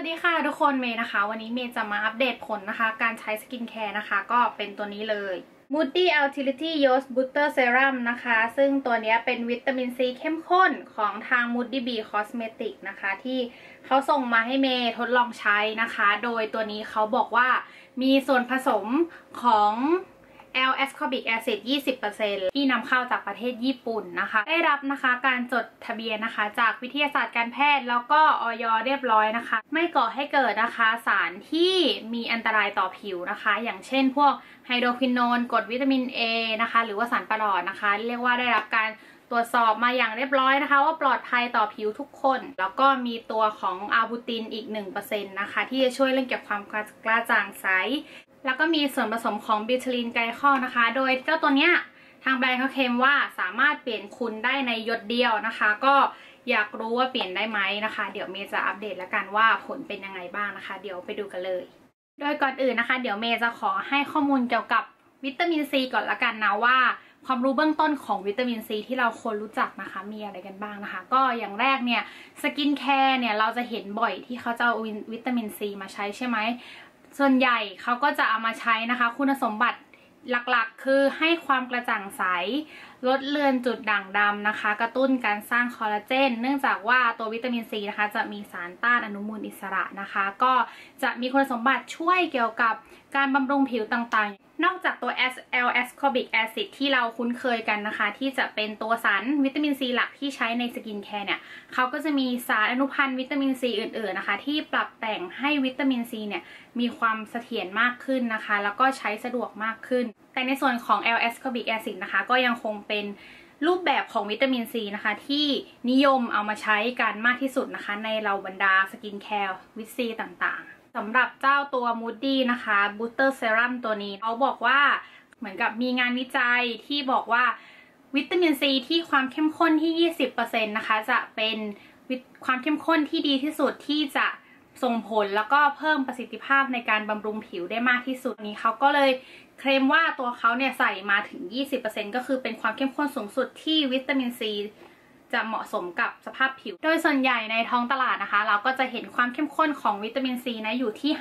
วัสดีค่ะทุกคนเมย์นะคะ วันนี้เมย์จะมาอัปเดตผลนะคะ การใช้สกินแคร์นะคะ ก็เป็นตัวนี้เลย Moody Utility Yos Butter Serum นะคะ ซึ่งตัวนี้เป็นวิตามินซีเข้มข้นของทาง Moody B Cosmetic นะคะ ที่เขาส่งมาให้เมย์ทดลองใช้นะคะ โดยตัวนี้เขาบอกว่ามีส่วนผสมของ L ascorbic acid 20%ที่นำเข้าจากประเทศญี่ปุ่นนะคะ ได้รับนะคะการจดทะเบียนนะคะ จากวิทยาศาสตร์การแพทย์แล้วก็ออยเรียบร้อยนะคะ ไม่ก่อให้เกิดนะคะสารที่มีอันตรายต่อผิวนะคะ อย่างเช่นพวกไฮโดรควินอนกรดวิตามิน A นะคะ หรือว่าสารประหลอดนะคะ เรียกว่าได้รับการตรวจสอบมาอย่างเรียบร้อยนะคะ ว่าปลอดภัยต่อผิวทุกคน แล้วก็มีตัวของอาบูตินอีก 1%นะคะ ที่จะช่วยเรื่องเกี่ยวกับความกระจ่างใส แล้วก็มีส่วนผสมของบิวทิลีนไกลคอลนะคะ โดยเจ้าตัวเนี้ยทางแบรนด์เขาเคลมว่าสามารถเปลี่ยนคุณได้ในหยดเดียวนะคะ ก็อยากรู้ว่าเปลี่ยนได้ไหมนะคะ เดี๋ยวเมย์จะอัปเดตแล้วกันว่าผลเป็นยังไงบ้างนะคะ เดี๋ยวไปดูกันเลย โดยก่อนอื่นนะคะ เดี๋ยวเมย์จะขอให้ข้อมูลเกี่ยวกับวิตามินซีก่อนละกันนะว่าความรู้เบื้องต้นของวิตามินซีที่เราควรรู้จักนะคะ มีอะไรกันบ้างนะคะ ก็อย่างแรกเนี่ยสกินแคร์เนี่ยเราจะเห็นบ่อยที่เขาจะเอาวิตามินซีมาใช้ใช่ไหม ส่วนใหญ่เขาก็จะเอามาใช้นะคะ คุณสมบัติหลักๆ คือให้ความกระจ่างใส ลดเลือนจุดด่างดำนะคะ กระตุ้นการสร้างคอลลาเจน เนื่องจากว่าตัววิตามินซีนะคะ จะมีสารต้านอนุมูลอิสระนะคะ ก็จะมีคุณสมบัติช่วยเกี่ยวกับการบำรุงผิวต่างๆ นอกจากตัว SL ascorbic acid ที่เราคุ้นเคยกันนะคะ ที่จะเป็นตัวสารวิตามินซีหลักที่ใช้ในสกินแคร์เนี่ยเขาก็จะมีสารอนุพันธ์วิตามินซีอื่นๆนะคะ ที่ปรับแต่งให้วิตามินซีเนี่ยมีความเสถียรมากขึ้นนะคะ แล้วก็ใช้สะดวกมากขึ้น แต่ในส่วนของ L ascorbic acid นะคะ ก็ยังคงเป็นรูปแบบของวิตามินซีนะคะ ที่นิยมเอามาใช้กันมากที่สุดนะคะ ในเราบรรดาสกินแคร์วิตซีต่างๆ สำหรับเจ้าตัว Moody นะคะบูตเตอร์เซรั่มตัวนี้เขาบอกว่าเหมือนกับมีงานวิจัยที่บอกว่าวิตามินซีที่ความเข้มข้นที่ 20%นะคะ จะเป็นความเข้มข้นที่ดีที่สุดที่จะส่งผลแล้วก็เพิ่มประสิทธิภาพในการบำรุงผิวได้มากที่สุดนี้เขาก็เลยเคลมว่าตัวเขาเนี่ยใส่มาถึง 20%ก็คือเป็นความเข้มข้นสูงสุดที่วิตามินซี จะเหมาะสมกับสภาพผิว โดยส่วนใหญ่ในท้องตลาดนะคะ เราก็จะเห็นความเข้มข้นของวิตามินซีนะอยู่ที่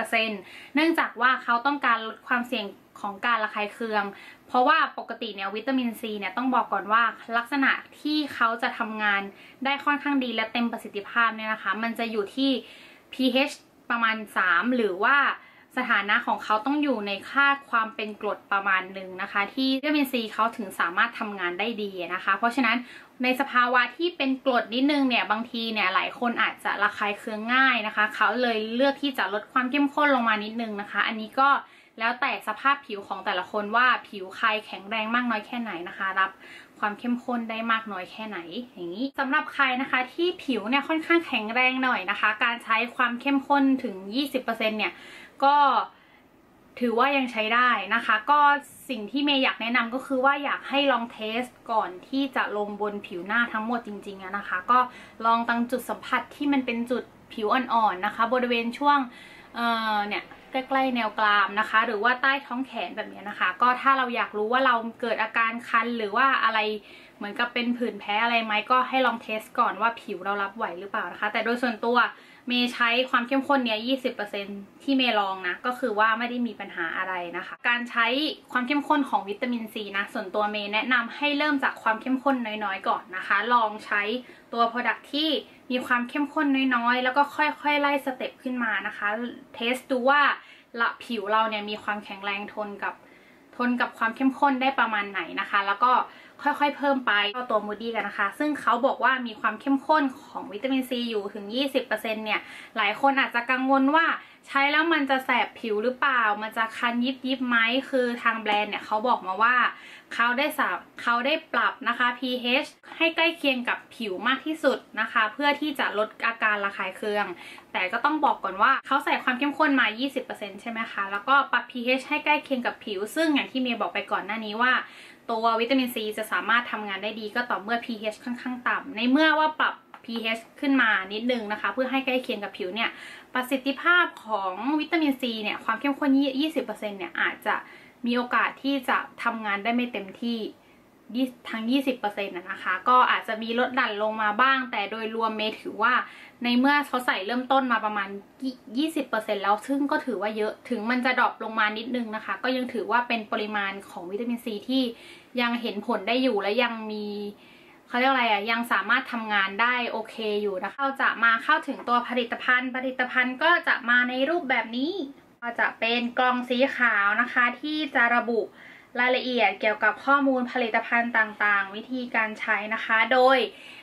5-10%เนื่องจากว่าเขาต้องการลดความเสี่ยงของการระคายเคือง เพราะว่าปกติเนี่ยวิตามินซีเนี่ยต้องบอกก่อนว่าลักษณะที่เขาจะทำงานได้ค่อนข้างดีและเต็มประสิทธิภาพเนี่ยนะคะ มันจะอยู่ที่ pH ประมาณ 3 หรือว่า สถานะของเขาต้องอยู่ในค่าความเป็นกรดประมาณหนึ่งนะคะ ที่วิตามินซีเขาถึงสามารถทำงานได้ดีนะคะ เพราะฉะนั้นในสภาวะที่เป็นกรดนิดนึงเนี่ยบางทีเนี่ยหลายคนอาจจะระคายเคืองง่ายนะคะ เขาเลยเลือกที่จะลดความเข้มข้นลงมานิดนึงนะคะ อันนี้ก็แล้วแต่สภาพผิวของแต่ละคนว่าผิวใครแข็งแรงมากน้อยแค่ไหนนะคะ รับความเข้มข้นได้มากน้อยแค่ไหน อย่างนี้สำหรับใครนะคะที่ผิวเนี่ยค่อนข้างแข็งแรงหน่อยนะคะ การใช้ความเข้มข้นถึง 20%เนี่ย ก็ถือว่ายังใช้ได้นะคะ ก็สิ่งที่เมย์อยากแนะนำก็คือว่าอยากให้ลองเทสก่อนที่จะลงบนผิวหน้าทั้งหมดจริงๆนะคะ ก็ลองตั้งจุดสัมผัสที่มันเป็นจุดผิวอ่อนๆนะคะ บริเวณช่วงเอ่อเนี่ยใกล้ๆแนวกรามนะคะ หรือว่าใต้ท้องแขนแบบนี้นะคะ ก็ถ้าเราอยากรู้ว่าเราเกิดอาการคันหรือว่าอะไรเหมือนกับเป็นผื่นแพ้อะไรไหมก็ให้ลองเทสก่อนว่าผิวเรารับไหวหรือเปล่านะคะ แต่โดยส่วนตัว เมย์ใช้ความเข้มข้นเนี้ย20%ที่เมย์ลองนะ ก็คือว่าไม่ได้มีปัญหาอะไรนะคะ การใช้ความเข้มข้นของวิตามินซีนะ ส่วนตัวเมย์แนะนำให้เริ่มจากความเข้มข้นน้อยๆ ก่อนนะคะ ลองใช้ตัวผลิตที่มีความเข้มข้นน้อยๆ แล้วก็ค่อยๆ ไล่สเต็ปขึ้นมานะคะ เทสดูว่าละผิวเราเนี่ยมีความแข็งแรงทนกับทนกับความเข้มข้นได้ประมาณไหนนะคะ แล้วก็ ค่อยๆ เพิ่มไปเข้าตัวมูดี้กันนะคะ ซึ่งเขาบอกว่ามีความเข้มข้นของวิตามินซีอยู่ถึง 20%เนี่ย หลายคนอาจจะกังวลว่าใช้แล้วมันจะแสบผิวหรือเปล่า มันจะคันยิบยิบไหม คือทางแบรนด์เนี่ยเขาบอกมาว่าเขาได้สับเขาได้ปรับนะคะ pH ให้ใกล้เคียงกับผิวมากที่สุดนะคะ เพื่อที่จะลดอาการระคายเคือง แต่ก็ต้องบอกก่อนว่าเขาใส่ความเข้มข้นมา 20%ใช่ไหมคะ แล้วก็ปรับ pH ให้ใกล้เคียงกับผิว ซึ่งอย่างที่เมย์บอกไปก่อนหน้านี้ว่า ตัววิตามินซีจะสามารถทำงานได้ดีก็ต่อเมื่อ pH ค่อนข้างต่ำในเมื่อว่าปรับ pH ขึ้นมานิดนึงนะคะ เพื่อให้ใกล้เคียงกับผิวเนี่ยประสิทธิภาพของวิตามินซีเนี่ยความเข้มข้น 20%เนี่ยอาจจะมีโอกาสที่จะทำงานได้ไม่เต็มที่ ทั้ง 20%นะนะคะ ก็อาจจะมีลดดันลงมาบ้าง แต่โดยรวมเมย์ถือว่าในเมื่อเขาใส่เริ่มต้นมาประมาณ 20%แล้วซึ่งก็ถือว่าเยอะถึงมันจะดรอปลงมานิดนึงนะคะ ก็ยังถือว่าเป็นปริมาณของวิตามินซีที่ยังเห็นผลได้อยู่และยังมีเขาเรียกอะไรอะยังสามารถทำงานได้โอเคอยู่นะคะเราจะมาเข้าถึงตัวผลิตภัณฑ์ ผลิตภัณฑ์ก็จะมาในรูปแบบนี้ ก็จะเป็นกล่องสีขาวนะคะที่จะระบุ รายละเอียดเกี่ยวกับข้อมูลผลิตภัณฑ์ต่างๆ วิธีการใช้นะคะ โดย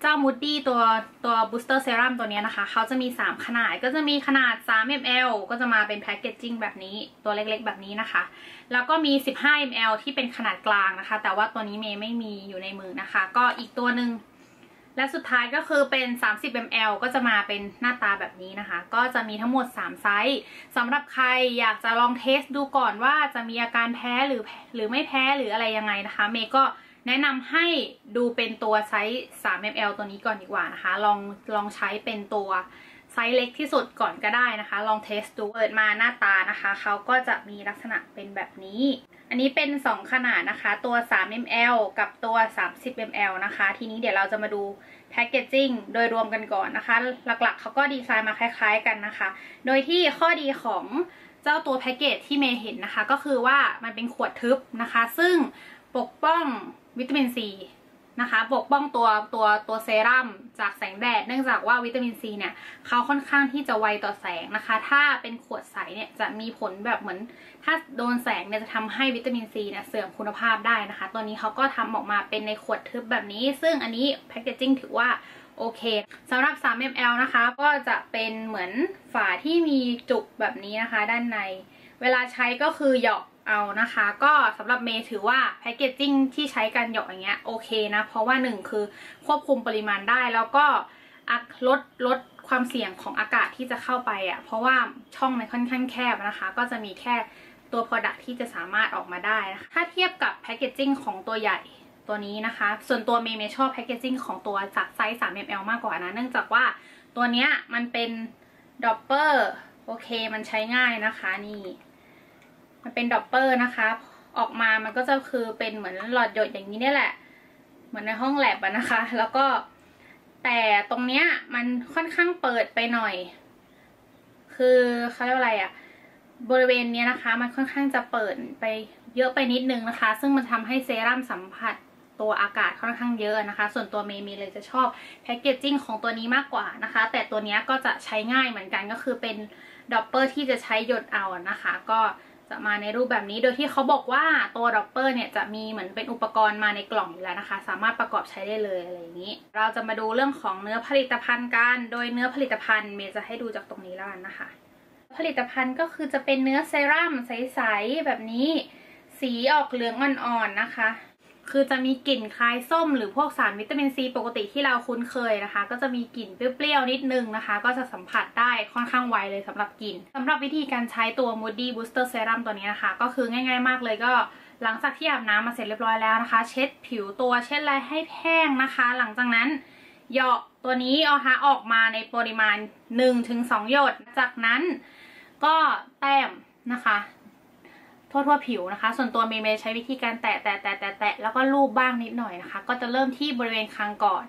เจ้ามูดดี้ตัวตัวบูสเตอร์เซรั่มตัวนี้นะคะ เขาจะมี 3 ขนาดก็จะมีขนาด 3 ml ก็จะมาเป็นแพคเกจจิ้งแบบนี้ตัวเล็กๆ แบบนี้นะคะ แล้วก็มี 15 ml ที่เป็นขนาดกลางนะคะ แต่ว่าตัวนี้เมย์ไม่มีอยู่ในมือนะคะ ก็อีกตัวหนึ่ง และสุดท้ายก็คือเป็น 30 ml ก็จะมาเป็นหน้าตาแบบนี้นะคะ ก็จะมีทั้งหมด 3 ไซส์สำหรับใครอยากจะลองเทสดูก่อนว่าจะมีอาการแพ้หรือหรือไม่แพ้หรืออะไรยังไงนะคะ เมย์ก็แนะนำให้ดูเป็นตัวไซส์ 3 ml ตัวนี้ก่อนดีกว่านะคะ ลองลองใช้เป็นตัวไซส์เล็กที่สุดก่อนก็ได้นะคะ ลองเทสดูเปิดมาหน้าตานะคะ เขาก็จะมีลักษณะเป็นแบบนี้ อันนี้เป็น 2 ขนาดนะคะ ตัว 3 ml กับตัว 30 ml นะคะ ทีนี้เดี๋ยวเราจะมาดูแพคเกจจิ้งโดยรวมกันก่อนนะคะ หลักๆเขาก็ดีไซน์มาคล้าย ๆกันนะคะ โดยที่ข้อดีของเจ้าตัวแพคเกจที่เมย์เห็นนะคะ ก็คือว่ามันเป็นขวดทึบนะคะ ซึ่งปกป้องวิตามินซีนะคะ ปกป้องตัวตัวตัวเซรั่มจากแสงแดด เนื่องจากว่าวิตามินซีเนี่ยเขาค่อนข้างที่จะไวต่อแสงนะคะ ถ้าเป็นขวดใสเนี่ยจะมีผลแบบเหมือน ถ้าโดนแสงเนี่ยจะทำให้วิตามินซีเนี่ยเสื่อมคุณภาพได้นะคะ ตัวนี้เขาก็ทำออกมาเป็นในขวดทึบแบบนี้ ซึ่งอันนี้แพคเกจจิ้งถือว่าโอเคสำหรับ 3 ml นะคะ ก็จะเป็นเหมือนฝาที่มีจุกแบบนี้นะคะ ด้านใน เวลาใช้ก็คือหยอกเอานะคะ ก็สำหรับเมย์ถือว่าแพคเกจจิ้งที่ใช้กันหยอกอย่างเงี้ยโอเคนะ เพราะว่าหนึ่งคือควบคุมปริมาณได้แล้วก็ลดลดความเสี่ยงของอากาศที่จะเข้าไปอะ่ะเพราะว่าช่องมันค่อนข้างแคบนะคะ ก็จะมีแค่ ตัว Product ที่จะสามารถออกมาได้นะคะถ้าเทียบกับแพคเกจจิ้งของตัวใหญ่ตัวนี้นะคะ ส่วนตัวเมย์เมย์ชอบแพคเกจจิ้งของตัวจากไซส์ 3ml มากกว่านะ เนื่องจากว่าตัวเนี้ยมันเป็นดอปเปอร์โอเคมันใช้ง่ายนะคะนี่มันเป็นดอปเปอร์นะคะ ออกมามันก็จะคือเป็นเหมือนหลอดหยดอย่างนี้นี่แหละ เหมือนในห้องแลบอะนะคะ แล้วก็แต่ตรงเนี้ยมันค่อนข้างเปิดไปหน่อย คือเขาเรียกว่าอะไรอะ บริเวณนี้นะคะ มันค่อนข้างจะเปิดไปเยอะไปนิดนึงนะคะ ซึ่งมันทำให้เซรั่มสัมผัสตัวอากาศค่อนข้างเยอะนะคะ ส่วนตัวเมย์มีเลยจะชอบแพคเกจจิ้งของตัวนี้มากกว่านะคะ แต่ตัวนี้ก็จะใช้ง่ายเหมือนกันก็คือเป็นดอปเปอร์ที่จะใช้หยดเอานะคะ ก็จะมาในรูปแบบนี้โดยที่เขาบอกว่าตัวดอปเปอร์เนี่ยจะมีเหมือนเป็นอุปกรณ์มาในกล่องอยู่แล้วนะคะ สามารถประกอบใช้ได้เลยอะไรอย่างนี้ เราจะมาดูเรื่องของเนื้อผลิตภัณฑ์กัน โดยเนื้อผลิตภัณฑ์เมย์จะให้ดูจากตรงนี้แล้วกันนะคะ ผลิตภัณฑ์ก็คือจะเป็นเนื้อเซรั่มใสๆแบบนี้ สีออกเหลืองอ่อนๆนะคะ คือจะมีกลิ่นคล้ายส้มหรือพวกสารวิตามินซีปกติที่เราคุ้นเคยนะคะ ก็จะมีกลิ่นเปรี้ยวๆนิดนึงนะคะ ก็จะสัมผัสได้ค่อนข้างไวเลยสำหรับกลิ่นสำหรับวิธีการใช้ตัว Moody Booster Serum ตัวนี้นะคะ ก็คือง่าย ๆ มากเลยก็หลังจากที่อาบน้ำมาเสร็จเรียบร้อยแล้วนะคะ เช็ดผิวตัวเช็ดอะไรให้แห้งนะคะ หลังจากนั้นหยาะตัวนี้เอาฮะออกมาในปริมาณ 1-2 หยด จากนั้น ก็แต้มนะคะทั่วทั่วผิวนะคะ ส่วนตัวเมย์เมย์ใช้วิธีการแตะแตะแตะแตะแตะแล้วก็ลูบบ้างนิดหน่อยนะคะ ก็จะเริ่มที่บริเวณคางก่อน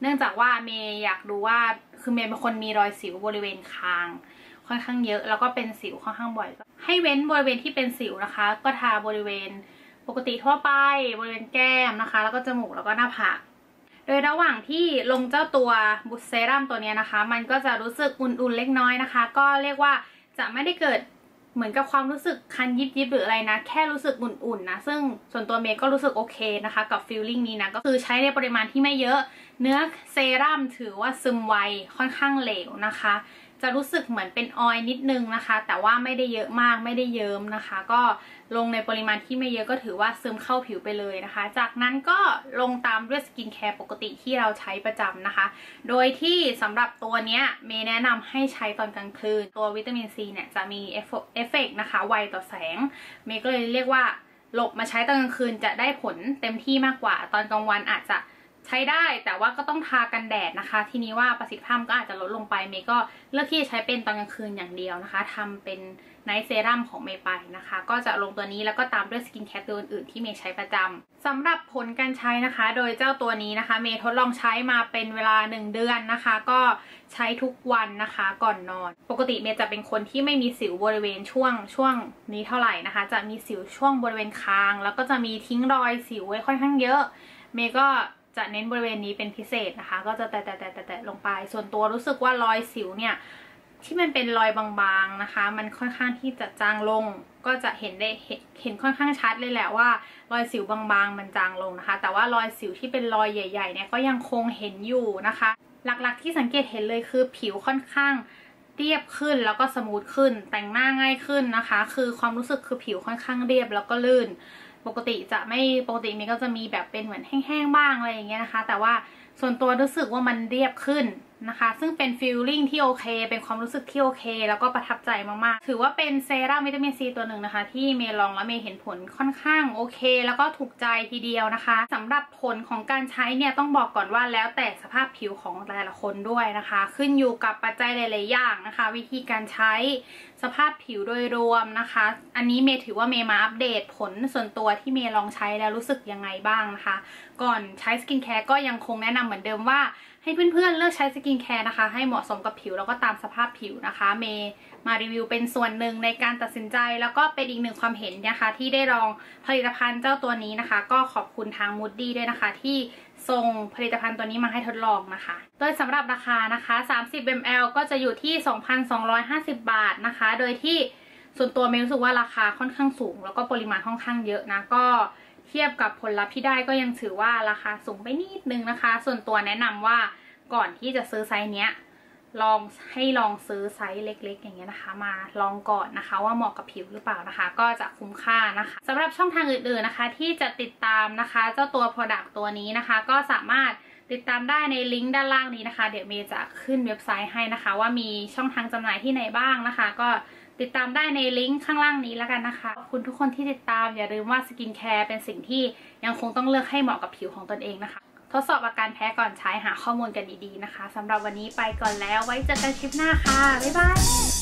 เนื่องจากว่าเมย์อยากดูว่าคือเมย์เป็นคนมีรอยสิวบริเวณคาง ค่อนข้างเยอะ แล้วก็เป็นสิวค่อนข้างบ่อย ให้เว้นบริเวณที่เป็นสิวนะคะ ก็ทาบริเวณปกติทั่วไป บริเวณแก้มนะคะ แล้วก็จมูกแล้วก็หน้าผากโดยระหว่างที่ลงเจ้าตัวบุสเซรั่มตัวนี้นะคะ มันก็จะรู้สึกอุ่นๆเล็กน้อยนะคะ ก็เรียกว่า จะไม่ได้เกิดเหมือนกับความรู้สึกคันยิบยิบหรืออะไรนะ แค่รู้สึกอุ่นๆนะ ซึ่งส่วนตัวเมย์ก็รู้สึกโอเคนะคะ กับฟิลลิ่งนี้นะ ก็คือใช้ในปริมาณที่ไม่เยอะ เนื้อเซรั่มถือว่าซึมไวค่อนข้างเหลวนะคะ จะรู้สึกเหมือนเป็นออยนิดนึงนะคะ แต่ว่าไม่ได้เยอะมากไม่ได้เยิ้มนะคะ ก็ลงในปริมาณที่ไม่เยอะก็ถือว่าซึมเข้าผิวไปเลยนะคะ จากนั้นก็ลงตามด้วยสกินแคร์ปกติที่เราใช้ประจำนะคะ โดยที่สำหรับตัวเนี้ยเมย์แนะนำให้ใช้ตอนกลางคืน ตัววิตามินซีเนี่ยจะมีเอฟเฟกนะคะ ไวต่อแสง เมย์ก็เลยเรียกว่าหลบมาใช้ตอนกลางคืนจะได้ผลเต็มที่มากกว่า ตอนกลางวันอาจจะ ใช้ได้แต่ว่าก็ต้องทากันแดดนะคะ ทีนี้ว่าประสิทธิภาพก็อาจจะลดลงไปเมย์ก็เลือกที่จะใช้เป็นตอนกลางคืนอย่างเดียวนะคะทำเป็นไนท์เซรั่มของเมย์ไปนะคะ ก็จะลงตัวนี้แล้วก็ตามด้วยสกินแคร์ตัวอื่นๆที่เมย์ใช้ประจำสำหรับผลการใช้นะคะ โดยเจ้าตัวนี้นะคะ เมย์ทดลองใช้มาเป็นเวลา 1 เดือนนะคะ ก็ใช้ทุกวันนะคะก่อนนอน ปกติเมย์จะเป็นคนที่ไม่มีสิวบริเวณช่วงช่วงนี้เท่าไหร่นะคะ จะมีสิวช่วงบริเวณคาง แล้วก็จะมีทิ้งรอยสิวไว้ค่อนข้างเยอะ เมย์ก็ จะเน้นบริเวณนี้เป็นพิเศษนะคะ ก็จะแตะแตะแตะแตะลงไป ส่วนตัวรู้สึกว่ารอยสิวเนี่ยที่มันเป็นรอยบางๆนะคะ มันค่อนข้างที่จะจางลง ก็จะเห็นได้เห็นเห็นค่อนข้างชัดเลยแหละว่ารอยสิวบางๆ มันจางลงนะคะ แต่ว่ารอยสิวที่เป็นรอยใหญ่ๆเนี่ยก็ยังคงเห็นอยู่นะคะ หลักๆที่สังเกตเห็นเลยคือผิวค่อนข้างเรียบขึ้นแล้วก็สมูทขึ้นแต่งหน้าง่ายขึ้นนะคะ คือความรู้สึกคือผิวค่อนข้างเรียบแล้วก็ลื่น ปกติจะไม่ปกติมีก็จะมีแบบเป็นเหมือนแห้งๆบ้างอะไรอย่างเงี้ยนะคะ แต่ว่าส่วนตัวรู้สึกว่ามันเรียบขึ้น นะคะ ซึ่งเป็นฟีลลิ่งที่โอเค เป็นความรู้สึกที่โอเค แล้วก็ประทับใจมากๆ ถือว่าเป็นเซรั่มวิตามินซีตัวหนึ่งนะคะ ที่เมย์ลองแล้วเมย์เห็นผลค่อนข้างโอเค แล้วก็ถูกใจทีเดียวนะคะสำหรับผลของการใช้เนี่ยต้องบอกก่อนว่าแล้วแต่สภาพผิวของแต่ละคนด้วยนะคะ ขึ้นอยู่กับปัจจัยหลายๆอย่างนะคะ วิธีการใช้สภาพผิวโดยรวมนะคะ อันนี้เมย์ถือว่าเมย์มาอัปเดตผลส่วนตัวที่เมย์ลองใช้แล้วรู้สึกยังไงบ้างนะคะ ก่อนใช้สกินแคร์ก็ยังคงแนะนำเหมือนเดิมว่า ให้เพื่อนๆเลือกใช้สกินแคร์นะคะ ให้เหมาะสมกับผิวแล้วก็ตามสภาพผิวนะคะ เมย์มารีวิวเป็นส่วนหนึ่งในการตัดสินใจ แล้วก็เป็นอีกหนึ่งความเห็นนะคะ ที่ได้ลองผลิตภัณฑ์เจ้าตัวนี้นะคะ ก็ขอบคุณทางมูดดี้ด้วยนะคะ ที่ส่งผลิตภัณฑ์ตัวนี้มาให้ทดลองนะคะ โดยสำหรับราคานะคะ 30 ml ก็จะอยู่ที่ 2,250 บาทนะคะ โดยที่ส่วนตัวเมย์รู้สึกว่าราคาค่อนข้างสูง แล้วก็ปริมาณค่อนข้างเยอะนะก็ เทียบกับผลลัพธ์ที่ได้ก็ยังถือว่าราคาสูงไปนิดนึงนะคะ ส่วนตัวแนะนำว่าก่อนที่จะซื้อไซส์เนี้ยลองให้ลองซื้อไซส์เล็ก ๆ อย่างเงี้ยนะคะ มาลองก่อนนะคะ ว่าเหมาะกับผิวหรือเปล่านะคะ ก็จะคุ้มค่านะคะสำหรับช่องทางอื่นๆนะคะ ที่จะติดตามนะคะ เจ้าตัว Product ตัวนี้นะคะ ก็สามารถติดตามได้ในลิงก์ด้านล่างนี้นะคะ เดี๋ยวเมย์จะขึ้นเว็บไซต์ให้นะคะ ว่ามีช่องทางจำหน่ายที่ไหนบ้างนะคะ ก็ ติดตามได้ในลิงก์ข้างล่างนี้แล้วกันนะคะ ขอบคุณทุกคนที่ติดตามอย่าลืมว่าสกินแคร์เป็นสิ่งที่ยังคงต้องเลือกให้เหมาะกับผิวของตนเองนะคะ ทดสอบอาการแพ้ก่อนใช้หาข้อมูลกันดีๆนะคะสำหรับวันนี้ไปก่อนแล้วไว้เจอกันคลิปหน้าค่ะ บ๊ายบาย